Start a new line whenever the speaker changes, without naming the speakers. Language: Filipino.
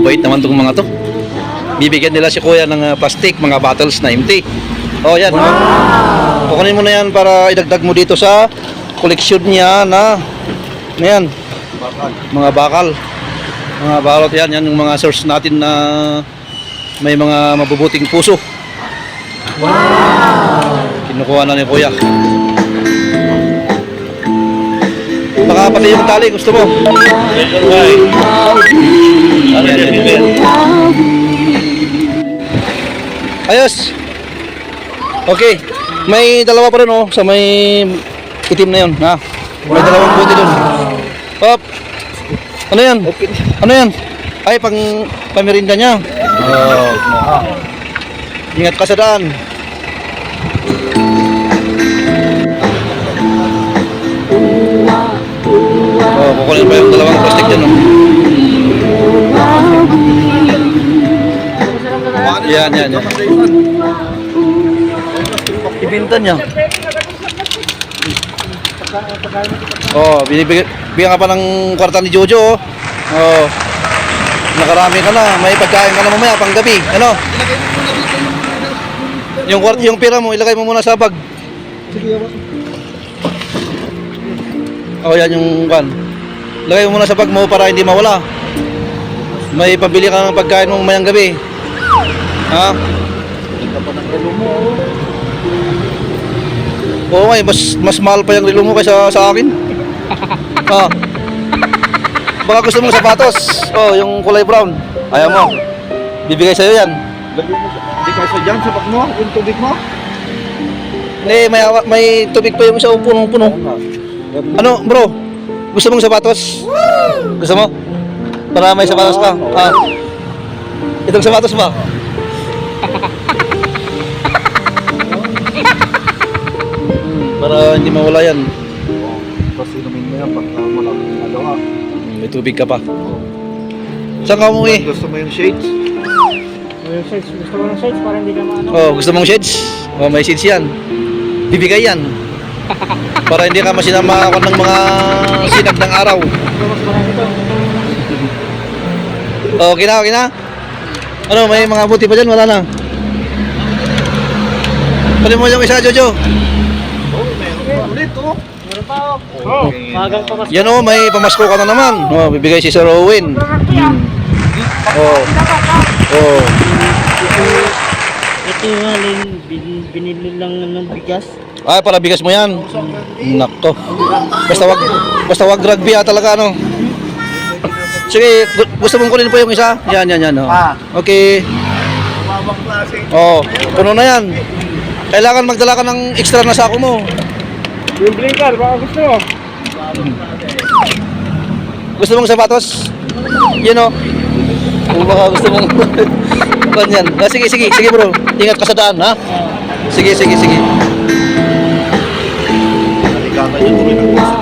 naman itong mga to. Bibigyan nila si kuya ng ah, plastic, mga bottles na empty. Oh, yan. Wow. Kukunin mo na yan para idagdag mo dito sa koleksyon niya na, na yan, mga bakal. Mga balot yan, yan yung mga source natin na may mga mabubuting puso. Wow! Kinukuha na ni kuya. Baka pati yung tali, gusto mo? Yan, Ayos. Okay. May dalawa pa rin oh sa may itim na yun, ha. May dalawang buti doon. Hop. Ano yan? Ano yan? Ay, pang pamirinda niya. Oh. Ingat ka sa daan. Oh, kukunin pa yung dalawang plastic dyan, oh. Yan, yan, yan. Ibinta niya. Oh, binibigyan bigyan ka pa ng kwarta ni Jojo. Oh. oh. Nakarami ka na, may pagkain ka na mamaya pang gabi. Ano? Yung kwart yung pera mo ilagay mo muna sa bag. Oh, yan yung kan. Lagay mo muna sa bag mo para hindi mawala. May pabili ka ng pagkain mo mamayang gabi. Ha? Oo nga, eh, mas, mas mahal pa yung relo mo kaysa sa akin. Ha? Baka gusto mong sapatos. Oh, yung kulay brown. Ayaw mo. Bibigay sa'yo yan.
Hindi ka sa dyan, sapat mo, yung tubig mo.
Hindi, may, may tubig pa yung isa punong-puno. Ano, bro? Gusto mong sapatos? Gusto mo? Para may sapatos ka? Ah. Itong sapatos ba? Para hindi mawala yan.
Tapos inumin mo yan pag uh, malamig na gawa.
Hmm, May tubig ka pa. Saan ka umuwi?
Gusto mo yung shades?
Yung shades, gusto mo ng shades para hindi ka maano.
Oh, gusto mong shades? Oh, may shades yan. Bibigay yan. Para hindi ka masinama ako ng mga sinag ng araw. Oh, okay na, okay na? Ano, may mga buti pa dyan? Wala na. Pwede mo yung isa, Jojo.
Ulit, oh.
Meron pa ako. Oh, magang pa mas.
Yan oh, may pamasko ka na naman. Oh, bibigay si Sir Owen. Oh. Oh.
Ito yung halin, bin, binili lang ng bigas.
Ay, para bigas mo yan. Nakto. Basta wag, basta wag rugby ah, talaga ano. Sige, gu- gusto mong kunin po yung isa? Yan, yan, yan. Oh. Okay. Oh, puno na yan. Kailangan magdala ka ng extra na sako mo.
Yung blinker, baka gusto mo.
Gusto mong sapatos? Yan o. Kung baka gusto mong... Ganyan. Ah, sige, sige, sige bro. Ingat ka sa daan, ha? Sige, sige, sige.
Naligaman yung